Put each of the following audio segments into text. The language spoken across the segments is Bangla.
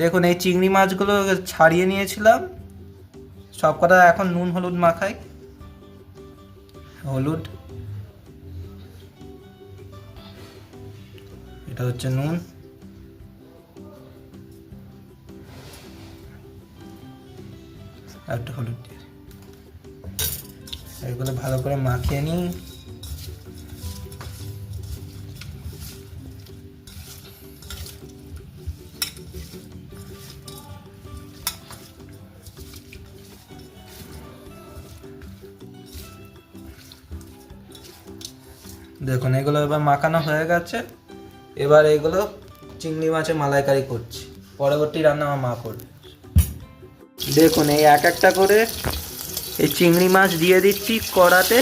দেখুন, এই চিংড়ি মাছগুলো ছাড়িয়ে নিয়েছিলাম। সব কটা এখন নুন, হলুদ মাখাই। হলুদ। এটা হচ্ছে নুন। একটু হলুদ এগুলো ভালো করে মাখিয়ে নিই। দেখুন, এগুলো এবার মাখানো হয়ে গেছে। এবার এগুলো চিংড়ি মাছের মালাইকারি করছি। পরবর্তী রান্না আমার মা করবে। দেখুন, এই এক একটা করে এই চিংড়ি মাছ দিয়ে দিচ্ছি কড়াতে।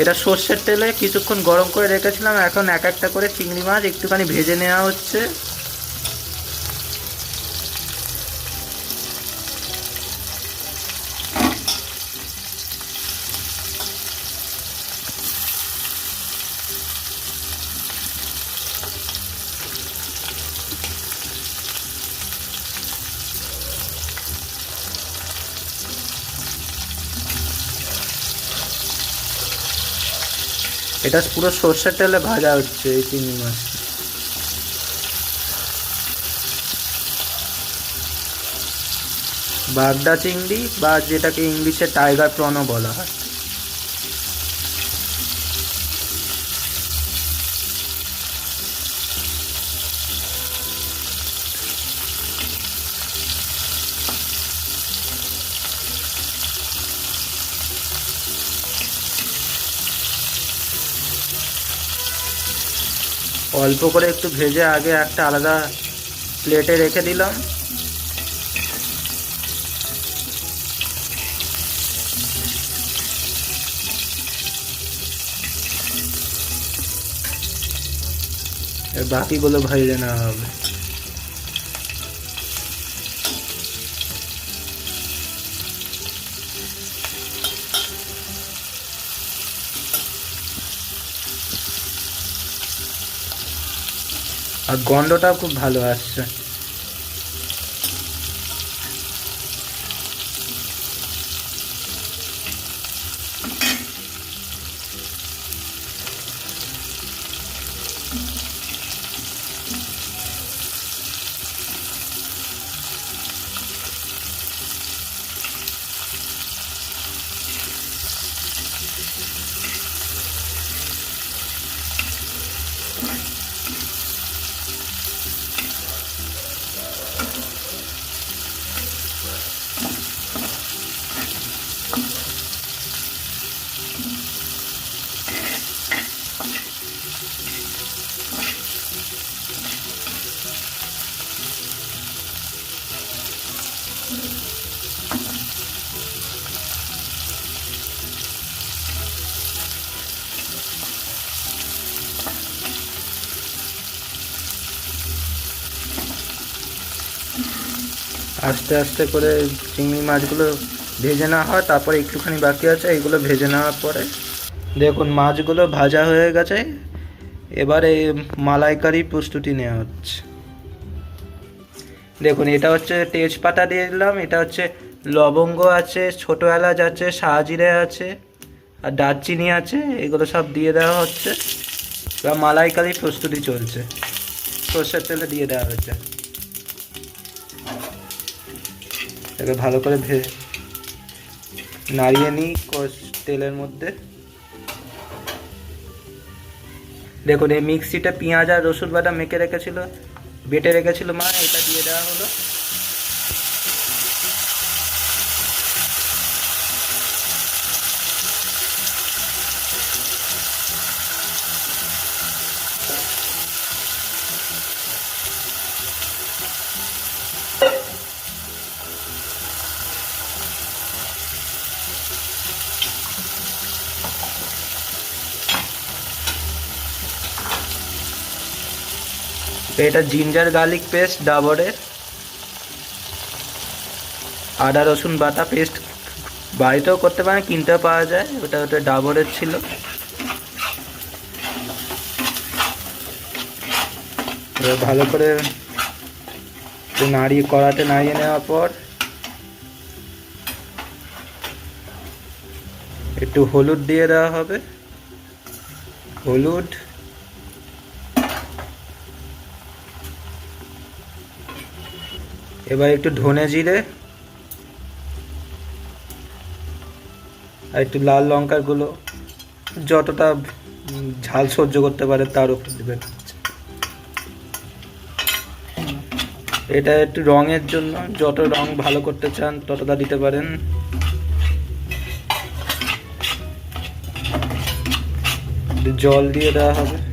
এটা সর্ষের তেলে কিছুক্ষণ গরম করে রেখেছিলাম, এখন এক একটা করে চিংড়ি মাছ একটুখানি ভেজে নেওয়া হচ্ছে। এটা পুরো সর্ষের তেলে ভাজা হচ্ছে এই চিংড়ি মাছ বাগদা চিংড়ি বা যেটাকে ইংলিশে টাইগার প্রনও বলা হয়। অল্প করে একটু ভেজে আগে একটা আলাদা প্লেটে রেখে দিলাম। বাকিগুলো ভেজে নেওয়া হবে। আর গন্ধটাও খুব ভালো আসছে। আস্তে আস্তে করে চিংড়ি মাছগুলো ভেজে নেওয়া হয়, তারপরে একটুখানি বাকি আছে, এইগুলো ভেজে নেওয়ার পরে দেখুন মাছগুলো ভাজা হয়ে গেছে। এবারে মালাইকারি প্রস্তুতি নেওয়া হচ্ছে। দেখুন, এটা হচ্ছে তেজপাতা দিয়ে দিলাম, এটা হচ্ছে লবঙ্গ আছে, ছোটো এলাচ আছে শাহজিরে আছে, আর দারচিনি আছে, এগুলো সব দিয়ে দেওয়া হচ্ছে। এবার মালাইকারি প্রস্তুতি চলছে। সর্ষের তেলে দিয়ে দেওয়া হচ্ছে। এবার ভালো করে ভে নাড়িয়ে নিই তেলের মধ্যে। দেখুন, এই মিক্সিটা পেঁয়াজ আর রসুন বাটা মেখে রেখেছিল, বেটে রেখেছিল মা, এটা দিয়ে দেওয়া হলো। এটা জিঞ্জার গার্লিক পেস্ট ডাবরের আদা, রসুন বাটা পেস্ট বাড়িতেও করতে পারেন, কিনতেও পাওয়া যায়। ওটা ওটা ডাবরের ছিল। ভালো করে নাড়িয়ে, কড়াতে নাড়িয়ে নেওয়ার পর একটু হলুদ দিয়ে দেওয়া হবে। হলুদ। এবার একটু ধনে জিরে আর একটু লাল লঙ্কারগুলো যতটা ঝাল সহ্য করতে পারে তার উপর দেবেন এটা একটু রঙের জন্য, যত রং ভালো করতে চান ততটা দিতে পারেন। জল দিয়ে দেওয়া হবে।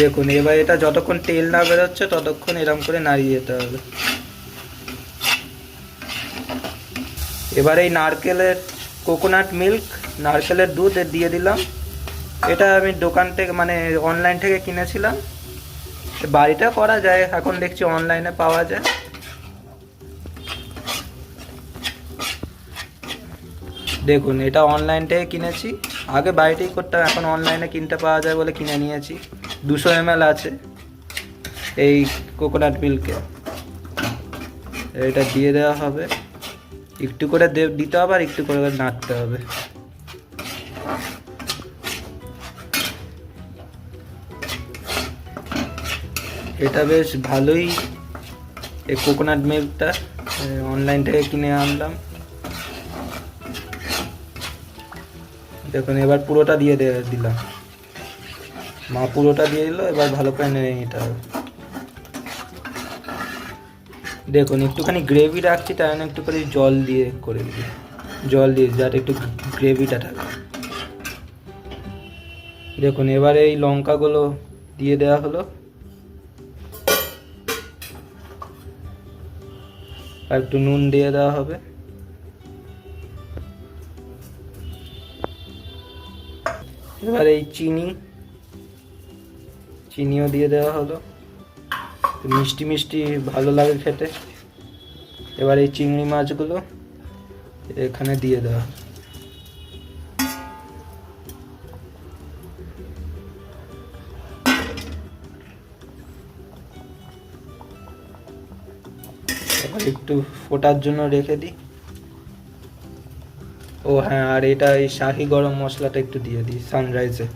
দেখুন, এবার এটা যতক্ষণ তেল না বেরোচ্ছে ততক্ষণ এরকম করে নাড়িয়ে যেতে হবে। এবার এই নারকেলের কোকোনাট মিল্ক, নারকেলের দুধ দিয়ে দিলাম। এটা আমি দোকান থেকে মানে অনলাইন থেকে কিনেছিলাম। বাড়িতে করা যায়, এখন দেখছি অনলাইনে পাওয়া যায়। দেখুন, এটা অনলাইন থেকে কিনেছি। আগে বাড়িতেই করতাম, এখন অনলাইনে কিনতে পাওয়া যায় বলে কিনে নিয়েছি। দুশো এম আছে এই কোকোনাট মিল্কে এটা দিয়ে দেওয়া হবে। একটু করে দিতে হবে আর একটু করে নাড়তে হবে। এটা বেশ ভালোই। এই কোকোনাট মিল্কটা অনলাইন থেকে কিনে আনলাম। দেখুন, এবার পুরোটা দিয়ে দিলাম। মা পুরোটা দিয়ে দিল, এবার ভালো করে নিয়ে নিতে হবে। দেখুন, একটুখানি গ্রেভি রাখছি তাই জন্য একটু করে জল দিয়ে করে দিই জল দিয়ে, যাতে একটু গ্রেভিটা থাকে। দেখুন, এবারে এই লঙ্কাগুলো দিয়ে দেওয়া হলো। আর একটু নুন দিয়ে দেওয়া হবে। এবার এই চিনি, চিনিও দিয়ে দেওয়া হলো। মিষ্টি মিষ্টি ভালো লাগে খেতে। এবার এই চিংড়ি মাছগুলো এখানে দিয়ে দেওয়া একটু ফোটার জন্য রেখে দিই। ও হ্যাঁ আর এটা এই শাহি গরম মশলাটা একটু দিয়ে দিই সানরাইজে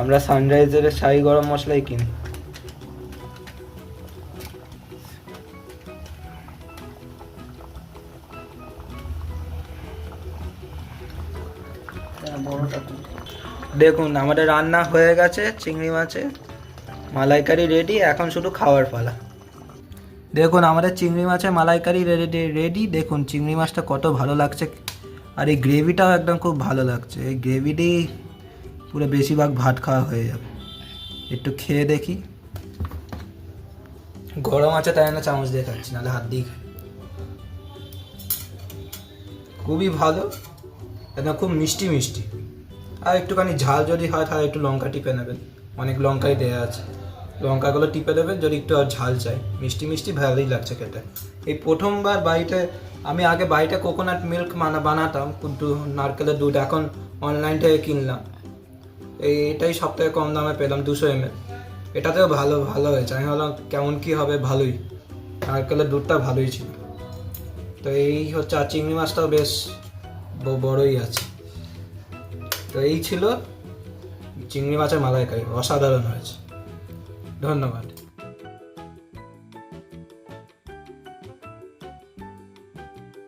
আমরা সানরাইজের শাহি গরম মশলাই কিনি। দেখুন, আমাদের রান্না হয়ে গেছে, চিংড়ি মাছে মালাইকারি রেডি এখন শুধু খাওয়ার পালা। দেখুন, আমাদের চিংড়ি মাছের মালাইকারি রেডি রেডি দেখুন, চিংড়ি মাছটা কত ভালো লাগছে। আর এই গ্রেভিটাও একদম খুব ভালো লাগছে। এই গ্রেভি দিয়েই পুরো বেশিরভাগ ভাত খাওয়া হয়ে যাবে। একটু খেয়ে দেখি। গরম আছে তাই না চামচ দিয়ে খাচ্ছি, নাহলে হাত দিয়ে খুবই ভালো, একদম খুব মিষ্টি মিষ্টি। আর একটুখানি ঝাল যদি হয় তাহলে একটু লঙ্কা টিপে নেবেন। অনেক লঙ্কাই দেওয়া আছে। লঙ্কাগুলো টিপে দেবেন যদি একটু আর ঝাল চাই। মিষ্টি মিষ্টি, ভালোই লাগছে খেতে। এই প্রথমবার বাড়িতে, আমি আগে বাড়িতে কোকোনাট মিল্ক মানা বানাতাম নারকেলের দুধ এখন অনলাইন থেকে কিনলাম। এই এটাই সব থেকে কম দামে পেলাম, দুশো এম এল এটাতেও ভালো ভালো হয়েছে। আমি ভাবলাম, কেমন কি হবে, ভালোই। নারকেলের দুধটা ভালোই ছিল। তো এই হচ্ছে, আর চিংড়ি মাছটাও বেশ বড়ই আছে। তো এই ছিল চিংড়ি মাছের মালাইকারি, অসাধারণ হয়েছে। ধন্যবাদ।